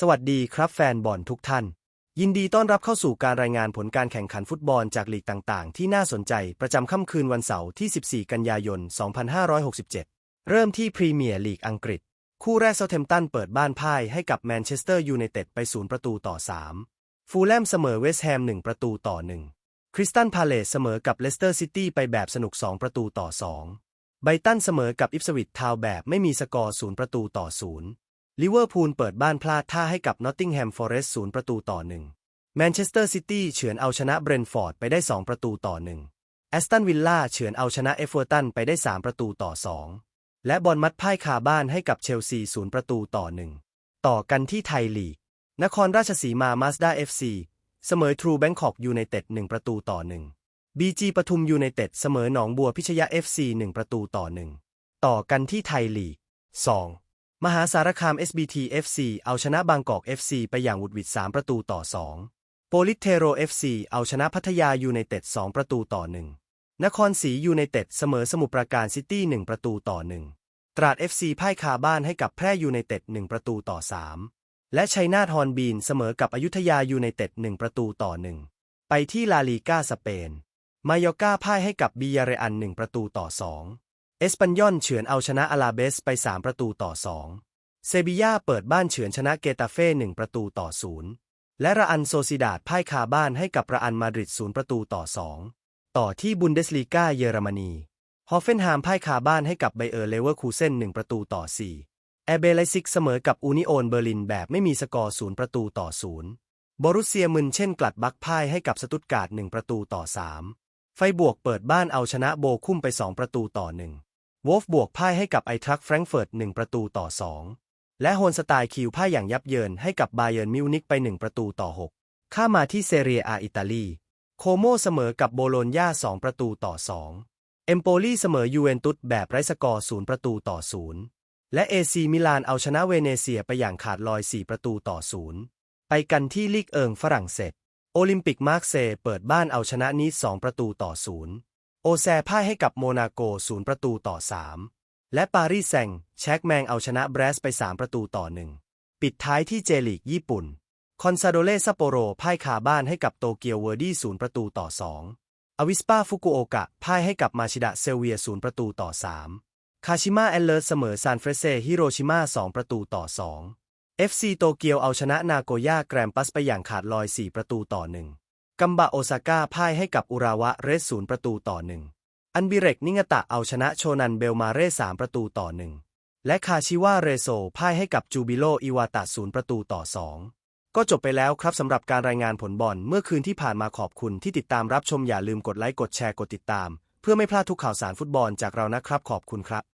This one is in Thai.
สวัสดีครับแฟนบอลทุกท่าน ยินดีต้อนรับเข้าสู่การรายงานผลการแข่งขันฟุตบอลจากลีกต่างๆ ที่น่าสนใจประจำค่ำคืนวันเสาร์ที่ 14 กันยายน 2567 เริ่มที่พรีเมียร์ลีกอังกฤษ คู่แรกเซาเทมตันเปิดบ้านพ่ายให้กับแมนเชสเตอร์ยูไนเต็ดไป 0 ประตูต่อ 3 ฟูลแลมเสมอเวสต์แฮม 1 ประตูต่อ 1 คริสตันพาเลสเสมอกับเลสเตอร์ซิตี้ไปแบบสนุก 2 ประตูต่อ 2 ไบตันเสมอกับอิฟสวิตทาวแบบไม่มีสกอร์ 0 ประตูต่อ 0 ลิเวอร์พูลเปิดบ้านพลาดท่าให้กับนอตติงแฮมฟอเรสต์0ประตูต่อ1แมนเชสเตอร์ซิตี้เฉือนเอาชนะเบรนฟอร์ดไปได้ 2 ประตูต่อ1แอสตันวิลล่าเฉือนเอาชนะเอฟเวอร์ตันไปได้ 3 ประตูต่อ 2 และบอลมัดพ่ายคาบ้านให้กับเชลซี0ประตูต่อ1ต่อกันที่ไทยลีก นครราชสีมามาสด้าเอฟซีเสมอทรูแบงคอกยูไนเต็ด1ประตูต่อ1บีจีปทุมยูไนเต็ดเสมอหนองบัวพิชยาเอฟซี1ประตูต่อ1ต่อกันที่ไทยลีก2 มหาสารคาม SBT FC เอาชนะบางกอก FC ไปอย่างหวุดหวิด 3 ประตูต่อ 2 โปลิเทโร FC เอาชนะพัทยายูไนเต็ด 2 ประตูต่อ 1 นครศรียูไนเต็ดเสมอสมุทรปราการซิตี้ 1 ประตูต่อ 1 ตราด FC พ่ายคาบ้านให้กับแพร่ยูไนเต็ด 1 ประตูต่อ 3 และชัยนาทฮอนบีนเสมอกับอยุธยายูไนเต็ด 1 ประตูต่อ 1 ไปที่ลาลีกาสเปน มายอกาพ่ายให้กับบียาเรอัน 1 ประตูต่อ 2 เอสปันยอนเฉือนเอาชนะอาลาเบสไป 3 ประตูต่อ 2 เซบียาเปิดบ้านเฉือนชนะเกตาเฟ่1ประตูต่อ 0 และระอันโซซิดาดพ่ายคาบ้านให้กับระอันมาดริด 0 ประตูต่อ 2 ต่อที่บุนเดสลีกาเยอรมนี ฮอฟเฟนฮามพ่ายคาบ้านให้กับไบเออร์เลเวอร์คูเซ่น1ประตูต่อ 4 แอเบไลซิกเสมอกับอูนิโอนเบอร์ลินแบบไม่มีสกอร์ 0 ประตูต่อ 0 บอรุสเซียมึนเช่นกลัดบักพ่ายให้กับสตุตการ์ด1ประตูต่อ 3 ไฟบวกเปิดบ้านเอาชนะโบคุ้มไป 2 ประตูต่อ 1 วอฟบวกพ่ายให้กับไอทรัคแฟรงก์เฟิร์ต1ประตูต่อ2และโฮนสไตล์คิวพ่ายอย่างยับเยินให้กับบาเยิร์นมิวนิกไป1ประตูต่อ6ข้ามาที่เซเรียอาอิตาลี โคโมเสมอกับโบโลญญา2ประตูต่อ2เอมโปลีเสมอยูเวนตุสแบบไร้สกอร์0ประตูต่อ0และเอซีมิลานเอาชนะเวเนเซียไปอย่างขาดลอย4ประตูต่อ0ไปกันที่ลีกเอิงฝรั่งเศสโอลิมปิกมาร์กเซย์เปิดบ้านเอาชนะนีส2ประตูต่อ0 โอแซพ่ายให้กับโมนาโก0ประตูต่อ3และปารีสแซงแช็กแมงเอาชนะแบรสไป3ประตูต่อ1ปิดท้ายที่เจลีกญี่ปุ่น คอนซาโดเลซัปโปโรพ่ายคาบ้านให้กับโตเกียวเวอร์ดี้0ประตูต่อ2อวิสปาฟุกุโอกะพ่ายให้กับมาชิดะเซลเวีย0ประตูต่อ3คาชิมะแอนเลอร์เสมอซานเฟรเซฮิโรชิมา2ประตูต่อ2 FC โตเกียวเอาชนะนาโกย่าแกรมปัสไปอย่างขาดลอย4ประตูต่อ1 กัมบะโอซาก้าพ่ายให้กับอุราวะเรส0ประตูต่อ1อันบิเรกนิงตะเอาชนะโชนันเบลมาเร่3ประตูต่อ1และคาชิวาเรโซพ่ายให้กับจูบิโลอิวาตะ0ประตูต่อ2ก็จบไปแล้วครับสำหรับการรายงานผลบอลเมื่อคืนที่ผ่านมาขอบคุณที่ติดตามรับชมอย่าลืมกดไลค์กดแชร์กดติดตาม เพื่อไม่พลาดทุกข่าวสารฟุตบอลจากเรานะครับขอบคุณครับ